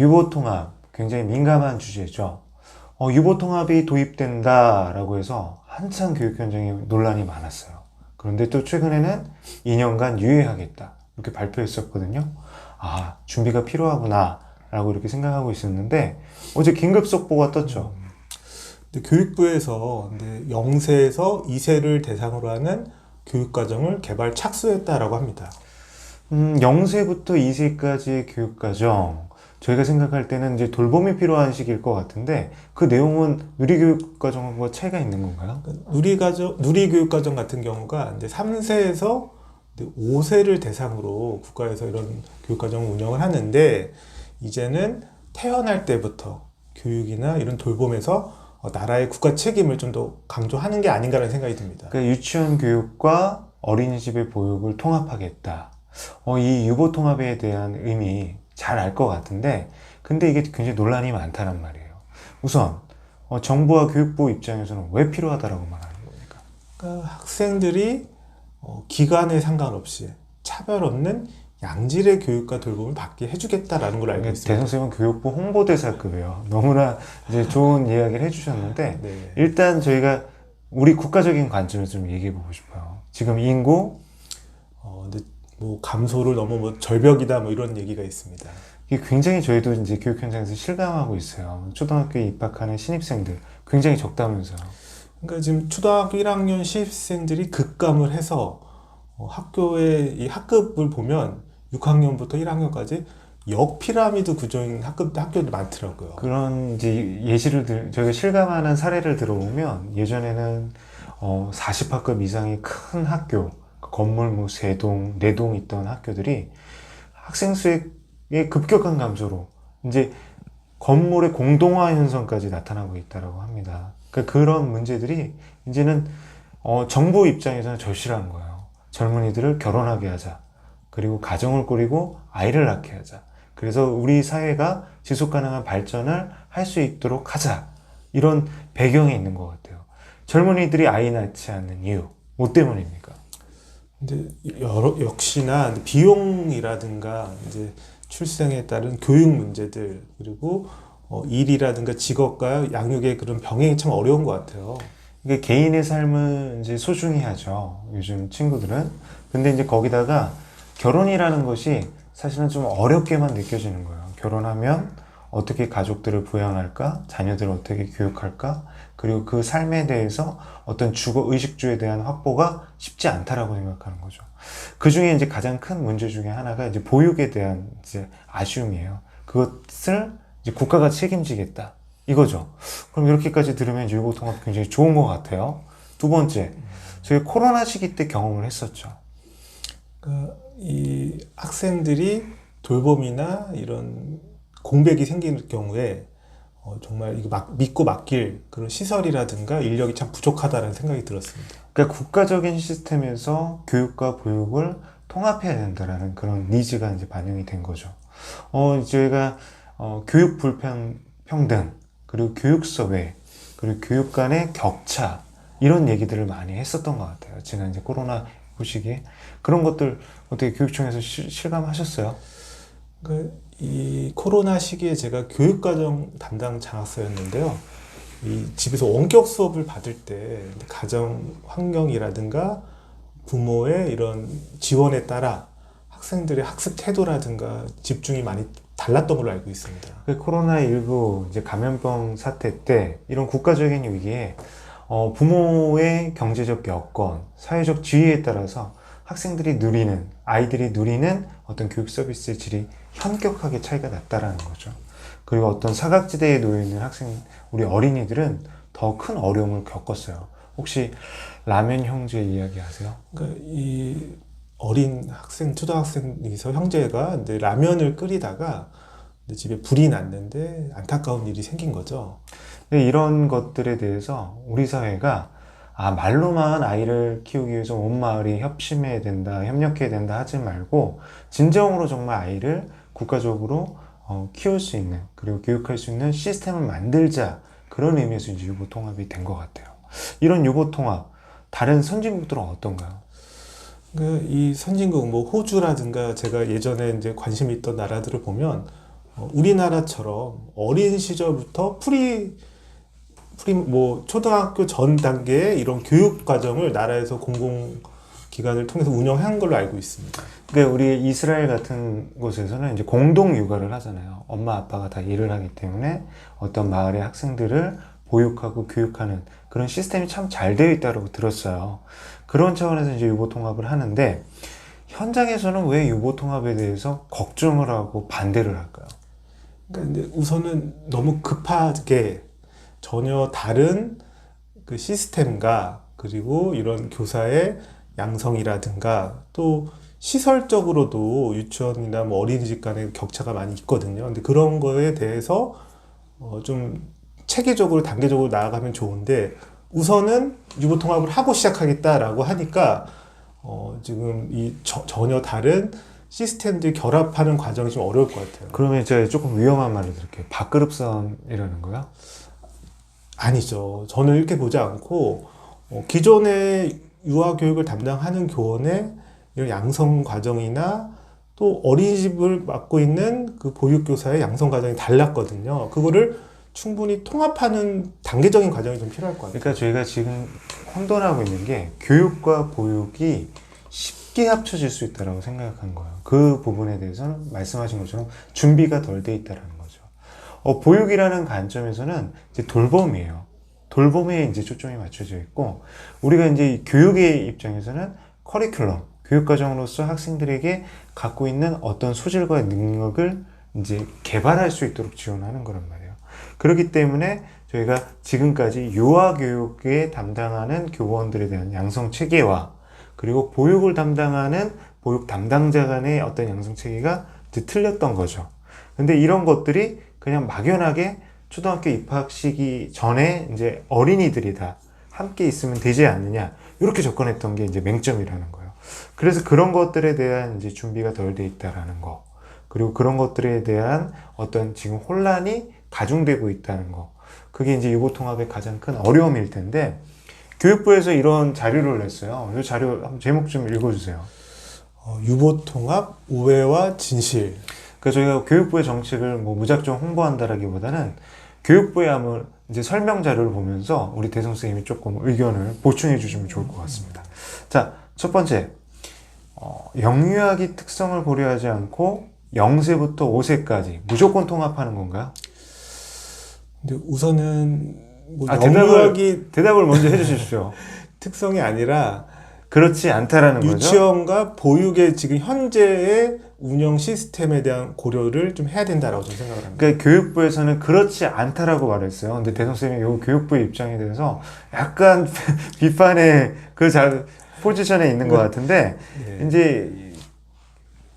유보 통합 굉장히 민감한 주제죠. 어, 유보 통합이 도입된다라고 해서 한참 교육 현장에 논란이 많았어요. 그런데 또 최근에는 2년간 유예하겠다 이렇게 발표했었거든요. 아 준비가 필요하구나라고 이렇게 생각하고 있었는데 어제 긴급 속보가 떴죠. 근데 교육부에서 근데 0세에서 2세를 대상으로 하는 교육과정을 개발 착수했다라고 합니다. 음, 0세부터 2세까지의 교육 과정 저희가 생각할 때는 이제 돌봄이 필요한 시기일 것 같은데 그 내용은 누리교육 과정과 차이가 있는 건가요? 그러니까 누리과정, 누리교육과정 같은 경우가 이제 3세에서 5세를 대상으로 국가에서 이런 교육과정을 운영을 하는데 이제는 태어날 때부터 교육이나 이런 돌봄에서 어, 나라의 국가 책임을 좀 더 강조하는 게 아닌가라는 생각이 듭니다. 그러니까 유치원 교육과 어린이집의 보육을 통합하겠다. 어, 이 유보 통합에 대한 의미 잘 알 것 같은데, 근데 이게 굉장히 논란이 많다는 말이에요. 우선 어, 정부와 교육부 입장에서는 왜 필요하다라고 말하는 겁니까? 그러니까 학생들이 어, 기간에 상관없이 차별 없는 양질의 교육과 돌봄을 받게 해주겠다라는 걸 알고 있습니다. 대성쌤은 교육부 홍보대사급이에요. 너무나 이제 좋은 이야기를 해주셨는데, 네. 일단 저희가 우리 국가적인 관점에서 좀 얘기해 보고 싶어요. 지금 인구 뭐 감소를 너무 뭐 절벽이다 뭐 이런 얘기가 있습니다. 이게 굉장히 저희도 이제 교육 현장에서 실감하고 있어요. 초등학교에 입학하는 신입생들 굉장히 적다면서요. 그러니까 지금 초등학교 1학년 신입생들이 급감을 해서 어, 학교의 이 학급을 보면 6학년부터 1학년까지 역피라미드 구조인 학급 학교도 많더라고요. 그런 이제 예시를 들, 저희가 실감하는 사례를 들어보면 예전에는 어, 40학급 이상의 큰 학교, 건물 뭐 세 동, 네 동 있던 학교들이 학생 수의 급격한 감소로 이제 건물의 공동화 현상까지 나타나고 있다고 합니다. 그러니까 그런 문제들이 이제는 어, 정부 입장에서는 절실한 거예요. 젊은이들을 결혼하게 하자. 그리고 가정을 꾸리고 아이를 낳게 하자. 그래서 우리 사회가 지속 가능한 발전을 할 수 있도록 하자. 이런 배경이 있는 것 같아요. 젊은이들이 아이 낳지 않는 이유. 뭐 때문입니까? 근데 여러, 역시나 비용이라든가 이제 출생에 따른 교육 문제들 그리고 어, 일이라든가 직업과 양육의 그런 병행이 참 어려운 것 같아요. 이게 개인의 삶을 이제 소중히 하죠. 요즘 친구들은. 근데 이제 거기다가 결혼이라는 것이 사실은 좀 어렵게만 느껴지는 거예요. 결혼하면 어떻게 가족들을 부양할까? 자녀들을 어떻게 교육할까? 그리고 그 삶에 대해서 어떤 주거 의식주에 대한 확보가 쉽지 않다라고 생각하는 거죠. 그 중에 이제 가장 큰 문제 중에 하나가 이제 보육에 대한 이제 아쉬움이에요. 그것을 이제 국가가 책임지겠다. 이거죠. 그럼 이렇게까지 들으면 유보통합 굉장히 좋은 것 같아요. 두 번째, 저희 코로나 시기 때 경험을 했었죠. 그러니까 이 학생들이 돌봄이나 이런 공백이 생길 경우에 어, 정말 이거 막, 믿고 맡길 그런 시설이라든가 인력이 참 부족하다는 생각이 들었습니다. 그러니까 국가적인 시스템에서 교육과 보육을 통합해야 된다라는 그런 니즈가 이제 반영이 된 거죠. 어, 저희가 어, 교육 불평, 평등, 그리고 교육 서외, 그리고 교육 간의 격차, 이런 얘기들을 많이 했었던 것 같아요. 지난 이제 코로나 후시기에. 그런 것들 어떻게 교육청에서 시- 실감하셨어요? 그, 이 코로나 시기에 제가 교육과정 담당 장학사였는데요. 이 집에서 원격 수업을 받을 때 가정 환경이라든가 부모의 이런 지원에 따라 학생들의 학습 태도라든가 집중이 많이 달랐던 걸로 알고 있습니다. 그 코로나19 이제 감염병 사태 때 이런 국가적인 위기에 어, 부모의 경제적 여건, 사회적 지위에 따라서 학생들이 누리는, 아이들이 누리는 어떤 교육 서비스의 질이 현격하게 차이가 났다라는 거죠. 그리고 어떤 사각지대에 놓여 있는 학생, 우리 어린이들은 더 큰 어려움을 겪었어요. 혹시 라면 형제 이야기 아세요? 그러니까 이 어린 학생, 초등학생이서 형제가 이제 라면을 끓이다가 집에 불이 났는데 안타까운 일이 생긴 거죠. 이런 것들에 대해서 우리 사회가 아, 말로만 아이를 키우기 위해서 온 마을이 협심해야 된다, 협력해야 된다 하지 말고, 진정으로 정말 아이를 국가적으로 어, 키울 수 있는, 그리고 교육할 수 있는 시스템을 만들자. 그런 의미에서 이제 유보 통합이 된 것 같아요. 이런 유보 통합, 다른 선진국들은 어떤가요? 그이 선진국 뭐 호주라든가 제가 예전에 이제 관심 있던 나라들을 보면 어, 우리나라처럼 어린 시절부터 프리 프리 뭐 초등학교 전 단계의 이런 교육 과정을 나라에서 공공 기관을 통해서 운영한 걸로 알고 있습니다. 그러니까 우리 이스라엘 같은 곳에서는 이제 공동 육아를 하잖아요. 엄마 아빠가 다 일을 하기 때문에 어떤 마을의 학생들을 보육하고 교육하는 그런 시스템이 참 잘 되어 있다고 들었어요. 그런 차원에서 이제 유보 통합을 하는데 현장에서는 왜 유보 통합에 대해서 걱정을 하고 반대를 할까요? 그러니까 근데 우선은 너무 급하게 전혀 다른 그 시스템과 그리고 이런 교사의 양성이라든가 또 시설적으로도 유치원이나 뭐 어린이집 간의 격차가 많이 있거든요. 근데 그런 거에 대해서 어 좀 체계적으로 단계적으로 나아가면 좋은데 우선은 유보 통합을 하고 시작하겠다라고 하니까 어 지금 이 저- 전혀 다른 시스템들 결합하는 과정이 좀 어려울 것 같아요. 그러면 제가 조금 위험한 말을 드릴게요. 밥그릇 싸움이라는 거요? 아니죠. 저는 이렇게 보지 않고 어, 기존의 유아 교육을 담당하는 교원의 이런 양성 과정이나 또 어린이집을 맡고 있는 그 보육교사의 양성 과정이 달랐거든요. 그거를 충분히 통합하는 단계적인 과정이 좀 필요할 것 같아요. 그러니까 저희가 지금 혼돈하고 있는 게 교육과 보육이 쉽게 합쳐질 수 있다고 생각한 거예요. 그 부분에 대해서는 말씀하신 것처럼 준비가 덜 돼 있다는 거죠. 어, 보육이라는 관점에서는 이제 돌봄이에요. 돌봄에 이제 초점이 맞춰져 있고 우리가 이제 이 교육의 입장에서는 커리큘럼, 교육과정으로서 학생들에게 갖고 있는 어떤 소질과 능력을 이제 개발할 수 있도록 지원하는 거란 말이에요. 그렇기 때문에 저희가 지금까지 유아 교육에 담당하는 교원들에 대한 양성 체계와 그리고 보육을 담당하는 보육 담당자 간의 어떤 양성 체계가 틀렸던 거죠. 근데 이런 것들이 그냥 막연하게 초등학교 입학 시기 전에 이제 어린이들이 다 함께 있으면 되지 않느냐 이렇게 접근했던 게 이제 맹점이라는 거예요. 그래서 그런 것들에 대한 이제 준비가 덜 돼 있다라는 거 그리고 그런 것들에 대한 어떤 지금 혼란이 가중되고 있다는 거 그게 이제 유보 통합의 가장 큰 어려움일 텐데 교육부에서 이런 자료를 냈어요. 이 자료 제목 좀 읽어주세요. 어, 유보 통합, 우회와 진실. 그래서 저희가 교육부의 정책을 뭐 무작정 홍보한다라기보다는 교육부의 한번 이제 설명 자료를 보면서 우리 대성 선생님이 조금 의견을 보충해 주시면 좋을 것 같습니다. 자, 첫 번째. 어, 영유아기 특성을 고려하지 않고 0세부터 5세까지 무조건 통합하는 건가요? 근데 우선은 뭐 아, 대답을- 영유아기 대답을 먼저 해 주십시오. 특성이 아니라 그렇지 않다라는 거죠. 유치원과 보육의 지금 현재의 운영 시스템에 대한 고려를 좀 해야 된다라고 저는 생각을 합니다. 그러니까 교육부에서는 그렇지 않다라고 말했어요. 근데 대성 선생님이 요 교육부의 입장에 대해서 약간 비판의 그 자, 포지션에 있는 것 같은데 예. 이제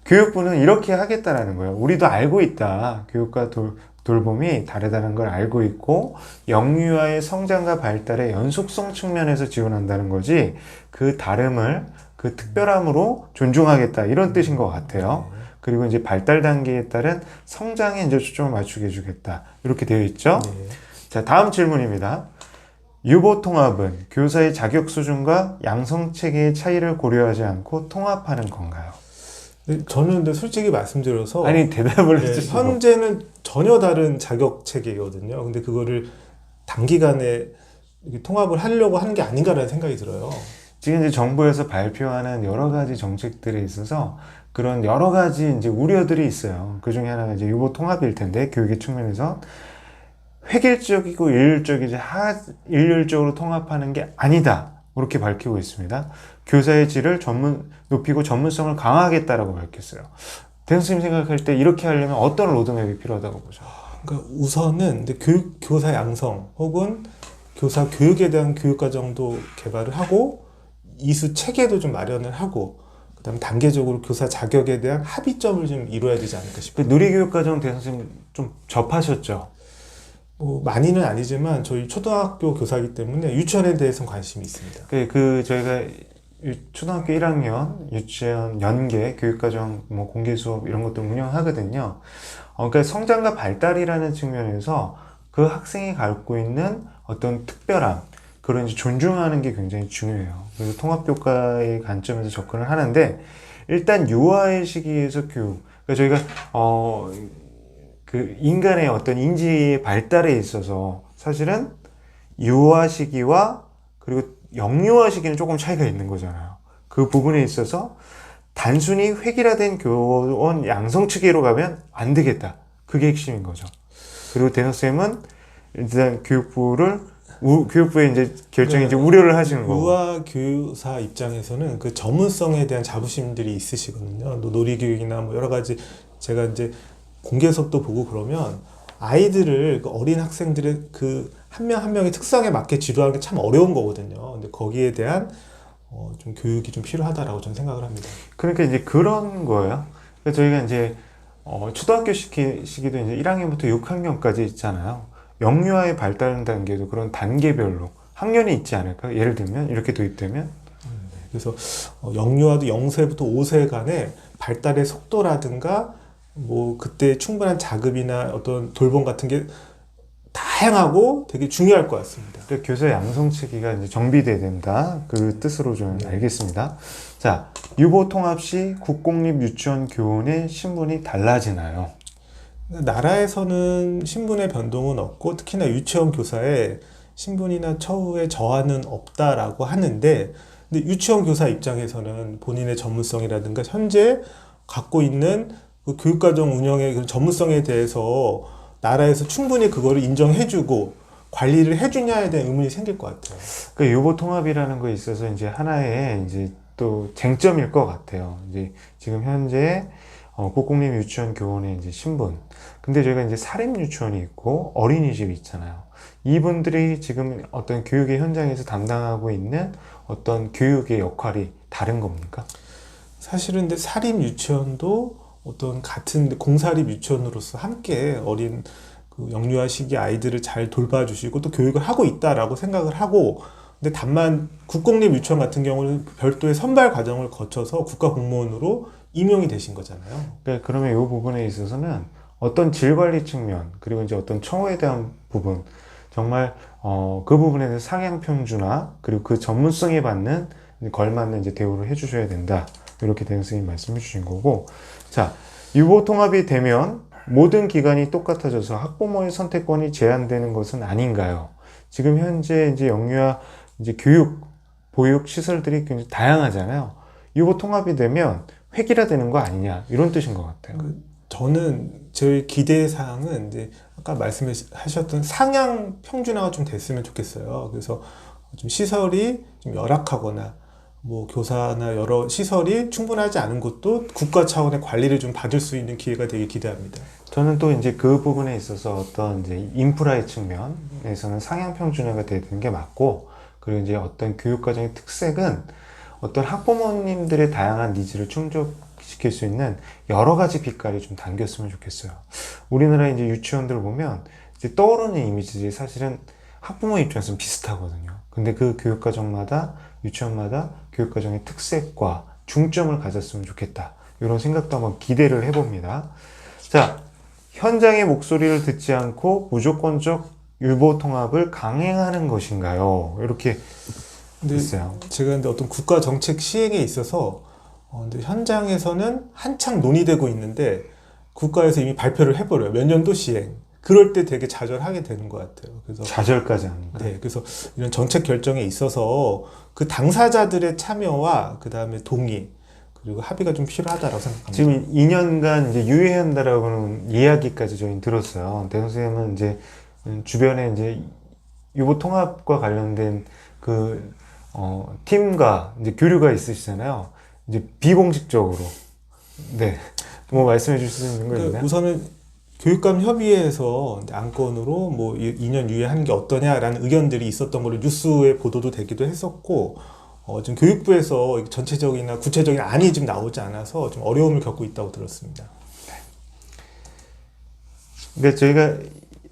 교육부는 이렇게 하겠다라는 거예요. 우리도 알고 있다. 교육과 돌, 돌봄이 다르다는 걸 알고 있고 영유아의 성장과 발달의 연속성 측면에서 지원한다는 거지 그 다름을 그 특별함으로 존중하겠다 이런 뜻인 것 같아요. 그리고 이제 발달 단계에 따른 성장에 이제 초점을 맞추게 해주겠다 이렇게 되어 있죠. 네. 자 다음 질문입니다. 유보 통합은 교사의 자격 수준과 양성 체계의 차이를 고려하지 않고 통합하는 건가요? 근데 저는 근데 솔직히 말씀드려서 아니 대답을 예, 해주시고 현재는 전혀 다른 자격 체계거든요. 근데 그거를 단기간에 통합을 하려고 하는 게 아닌가라는 생각이 들어요. 지금 이제 정부에서 발표하는 여러 가지 정책들에 있어서 그런 여러 가지 이제 우려들이 있어요. 그 중에 하나가 이제 유보 통합일 텐데 교육의 측면에서 획일적이고 일률적이지 하 일률적으로 통합하는 게 아니다. 이렇게 밝히고 있습니다. 교사의 질을 전문 높이고 전문성을 강화하겠다라고 밝혔어요. 대선생님 생각할 때 이렇게 하려면 어떤 노동력이 필요하다고 보죠? 그러니까 우선은 교육 교사 양성 혹은 교사 교육에 대한 교육 과정도 개발을 하고 이수 체계도 좀 마련을 하고 그다음 에 단계적으로 교사 자격에 대한 합의점을 좀 이루어야 되지 않을까 싶어요. 그 누리교육과정 대선생님 좀 접하셨죠? 뭐 많이는 아니지만 저희 초등학교 교사이기 때문에 유치원에 대해서는 관심이 있습니다. 그, 그 저희가 유- 초등학교 1학년 유치원 연계 교육과정 뭐 공개 수업 이런 것도 운영하거든요. 어, 그러니까 성장과 발달이라는 측면에서 그 학생이 갖고 있는 어떤 특별함 그런 이제 존중하는 게 굉장히 중요해요. 그래서 통합교과의 관점에서 접근을 하는데 일단 유아의 시기에서 교육 그러니까 저희가 어. 그 인간의 어떤 인지의 발달에 있어서 사실은 유아 시기와 그리고 영유아 시기는 조금 차이가 있는 거잖아요. 그 부분에 있어서 단순히 획일화된 교원 양성 체계로 가면 안 되겠다. 그게 핵심인 거죠. 그리고 대학생은 일단 교육부를 우- 교육부의 이제 결정에 이제 우려를 하시는 거고. 유아 교사 입장에서는 그 전문성에 대한 자부심들이 있으시거든요. 또 놀이교육이나 뭐 여러 가지 제가 이제 공개 수업도 보고 그러면 아이들을 그 어린 학생들의 그 한 명 한 명의 특성에 맞게 지도하는 게 참 어려운 거거든요. 근데 거기에 대한 어, 좀 교육이 좀 필요하다라고 저는 생각을 합니다. 그러니까 이제 그런 거예요. 저희가 이제 어, 초등학교 시기, 시기도 이제 1학년부터 6학년까지 있잖아요. 영유아의 발달 단계도 그런 단계별로 학년이 있지 않을까? 예를 들면 이렇게 도입되면 그래서 어, 영유아도 0세부터 5세 간의 발달의 속도라든가 뭐 그때 충분한 자급이나 어떤 돌봄 같은 게 다양하고 되게 중요할 것 같습니다. 그러니까 교사 양성 체계가 이제 정비돼야 된다. 그 뜻으로 좀 네. 알겠습니다. 자, 유보 통합 시 국공립 유치원 교원의 신분이 달라지나요? 나라에서는 신분의 변동은 없고 특히나 유치원 교사의 신분이나 처우의 저하는 없다라고 하는데 근데 유치원 교사 입장에서는 본인의 전문성이라든가 현재 갖고 있는 그 교육과정 운영의 그 전문성에 대해서 나라에서 충분히 그거를 인정해주고 관리를 해주냐에 대한 의문이 생길 것 같아요. 그 유보 통합이라는 거에 있어서 이제 하나의 이제 또 쟁점일 것 같아요. 이제 지금 현재 어, 국공립 유치원 교원의 이제 신분. 근데 저희가 이제 사립 유치원이 있고 어린이집이 있잖아요. 이분들이 지금 어떤 교육의 현장에서 담당하고 있는 어떤 교육의 역할이 다른 겁니까? 사실은 근데 사립 유치원도 어떤 같은 공사립 유치원으로서 함께 어린 그 영유아 시기 아이들을 잘 돌봐주시고 또 교육을 하고 있다라고 생각을 하고 근데 다만 국공립 유치원 같은 경우는 별도의 선발 과정을 거쳐서 국가 공무원으로 임용이 되신 거잖아요. 그러니까 그러면 이 부분에 있어서는 어떤 질 관리 측면 그리고 이제 어떤 처우에 대한 부분 정말 어, 그 부분에 대해서 상향 평준화 그리고 그 전문성에 받는 걸맞는 이제 대우를 해주셔야 된다 이렇게 대응 선생님 말씀해 주신 거고 자 유보 통합이 되면 모든 기관이 똑같아져서 학부모의 선택권이 제한되는 것은 아닌가요? 지금 현재 이제 영유아 이제 교육 보육 시설들이 굉장히 다양하잖아요. 유보 통합이 되면 획일화되는 거 아니냐 이런 뜻인 것 같아요. 저는 저희 기대 사항은 이제 아까 말씀하셨던 상향 평준화가 좀 됐으면 좋겠어요. 그래서 좀 시설이 좀 열악하거나 뭐 교사나 여러 시설이 충분하지 않은 곳도 국가 차원의 관리를 좀 받을 수 있는 기회가 되게 기대합니다. 저는 또 이제 그 부분에 있어서 어떤 이제 인프라의 측면에서는 상향 평준화가 되는 게 맞고 그리고 이제 어떤 교육 과정의 특색은 어떤 학부모님들의 다양한 니즈를 충족시킬 수 있는 여러 가지 빛깔이 좀 담겼으면 좋겠어요. 우리나라 이제 유치원들 보면 이제 떠오르는 이미지들이 사실은 학부모 입장에서는 비슷하거든요. 근데 그 교육 과정마다 유치원마다 교육 과정의 특색과 중점을 가졌으면 좋겠다. 이런 생각도 한번 기대를 해봅니다. 자, 현장의 목소리를 듣지 않고 무조건적 유보 통합을 강행하는 것인가요? 이렇게 근데 있어요. 제가 근데 어떤 국가 정책 시행에 있어서 어, 근데 현장에서는 한창 논의되고 있는데 국가에서 이미 발표를 해버려요. 몇 년도 시행. 그럴 때 되게 좌절하게 되는 것 같아요. 그래서 좌절까지 합니까? 네, 그래서 이런 정책 결정에 있어서 그 당사자들의 참여와 그 다음에 동의 그리고 합의가 좀 필요하다고 생각합니다. 지금 2년간 이제 유예 한다라고는 이야기까지 저희는 들었어요. 대 선생님은 이제 주변에 이제 유보 통합과 관련된 그 어, 팀과 이제 교류가 있으시잖아요. 이제 비공식적으로 네. 뭐 말씀해 주실 수 있는 거 그러니까 있나요? 우선은 교육감 협의회에서 안건으로 뭐 2년 유예하는 게 어떠냐라는 의견들이 있었던 걸로 뉴스에 보도도 되기도 했었고 어, 지금 교육부에서 전체적이나 구체적인 안이 지금 나오지 않아서 좀 어려움을 겪고 있다고 들었습니다. 근데 저희가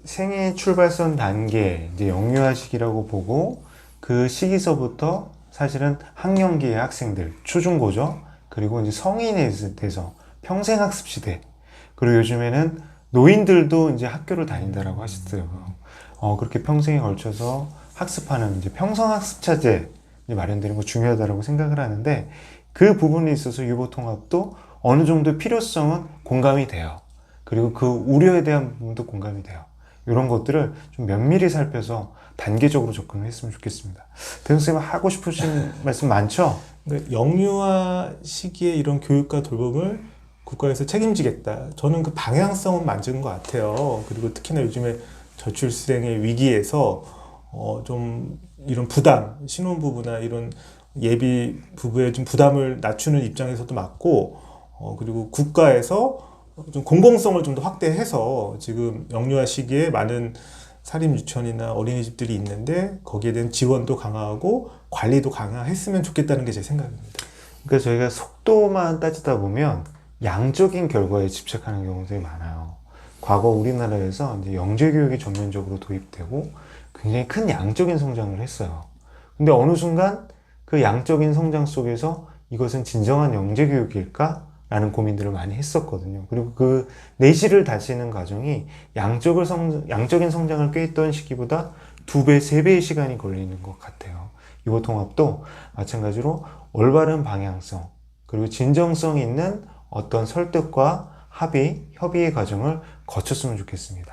생애 출발선 단계 이제 영유아 시기라고 보고 그 시기서부터 사실은 학령기의 학생들 초중고죠 그리고 이제 성인에 돼서 평생 학습 시대 그리고 요즘에는 노인들도 이제 학교를 다닌다라고 하시더라고요. 어 그렇게 평생에 걸쳐서 학습하는 이제 평생 학습차제 이제 마련되는 거 중요하다라고 생각을 하는데 그 부분에 있어서 유보 통합도 어느 정도 필요성은 공감이 돼요. 그리고 그 우려에 대한 부분도 공감이 돼요. 이런 것들을 좀 면밀히 살펴서 단계적으로 접근을 했으면 좋겠습니다. 대선생님 하고 싶으신 말씀 많죠? 그러니까 영유아 시기에 이런 교육과 돌봄을 국가에서 책임지겠다. 저는 그 방향성은 맞은 것 같아요. 그리고 특히나 요즘에 저출생의 위기에서 어, 좀 이런 부담, 신혼부부나 이런 예비 부부의 좀 부담을 낮추는 입장에서도 맞고, 어, 그리고 국가에서 좀 공공성을 좀 더 확대해서 지금 영유아 시기에 많은 사립 유치원이나 어린이집들이 있는데 거기에 대한 지원도 강화하고 관리도 강화했으면 좋겠다는 게 제 생각입니다. 그러니까 저희가 속도만 따지다 보면 양적인 결과에 집착하는 경우들이 많아요. 과거 우리나라에서 이제 영재 교육이 전면적으로 도입되고 굉장히 큰 양적인 성장을 했어요. 근데 어느 순간 그 양적인 성장 속에서 이것은 진정한 영재 교육일까? 라는 고민들을 많이 했었거든요. 그리고 그 내실을 다지는 과정이 양적을 성, 양적인 성장을 꾀했던 시기보다 두 배, 세 배의 시간이 걸리는 것 같아요. 이거 통합도 마찬가지로 올바른 방향성, 그리고 진정성 있는 어떤 설득과 합의, 협의의 과정을 거쳤으면 좋겠습니다.